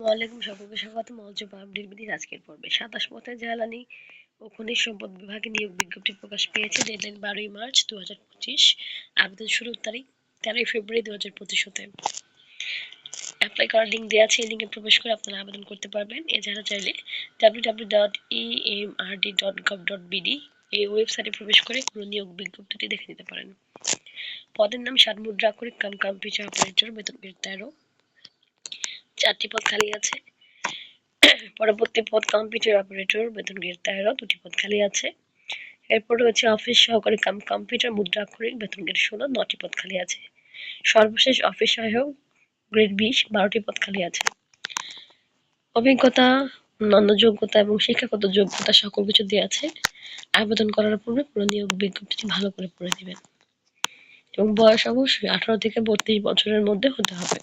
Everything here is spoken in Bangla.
ওয়ালাইকুম সকলকে স্বাগত মলজব আপডেট বিধির আজকের পর্বে। সাতাশ পথে জ্বালানি ও খনিজ সম্পদ বিভাগে নিয়োগ বিজ্ঞপ্তি প্রকাশ পেয়েছে ডেডলাইন বারোই মার্চ দু হাজার পঁচিশ। আবেদন শুরুর তারিখ তেরোই ফেব্রুয়ারি দু হাজার পঁচিশ হতে। অ্যাপ্লাই করার লিঙ্ক দেওয়া আছে, এই লিঙ্কে প্রবেশ করে আপনারা আবেদন করতে পারবেন। এছাড়া চাইলে W W dot E M R D dot gov dot BD এই ওয়েবসাইটে প্রবেশ করে পুরো নিয়োগ বিজ্ঞপ্তিটি দেখে নিতে পারেন। পদের নাম সাত মুদ্রা করে কাম কম্পিউটার অপারেটর, বেতন তেরো। চারটি পদ খালি আছে। পরবর্তী পদ কম্পিউটার অপারেটর বেতন গ্রেড তেরো দুটি পদ খালি আছে। এরপর রয়েছে অফিস সহকারী কাম কম্পিউটার মুদ্রাক্ষরিক বেতন গ্রেড ষোলো, নটি পদ খালি আছে। সর্বশেষ অফিস সহায়ক গ্রেড বিশ, বারোটি পদ খালি আছে। অভিজ্ঞতা অন্যান্য যোগ্যতা এবং শিক্ষাগত যোগ্যতা সকল কিছু দেওয়া আছে। আবেদন করার পূর্বে পুরো নিয়োগ বিজ্ঞপ্তিটি ভালো করে পড়ে দিবেন এবং বয়স অবশ্যই আঠারো থেকে বত্রিশ বছরের মধ্যে হতে হবে।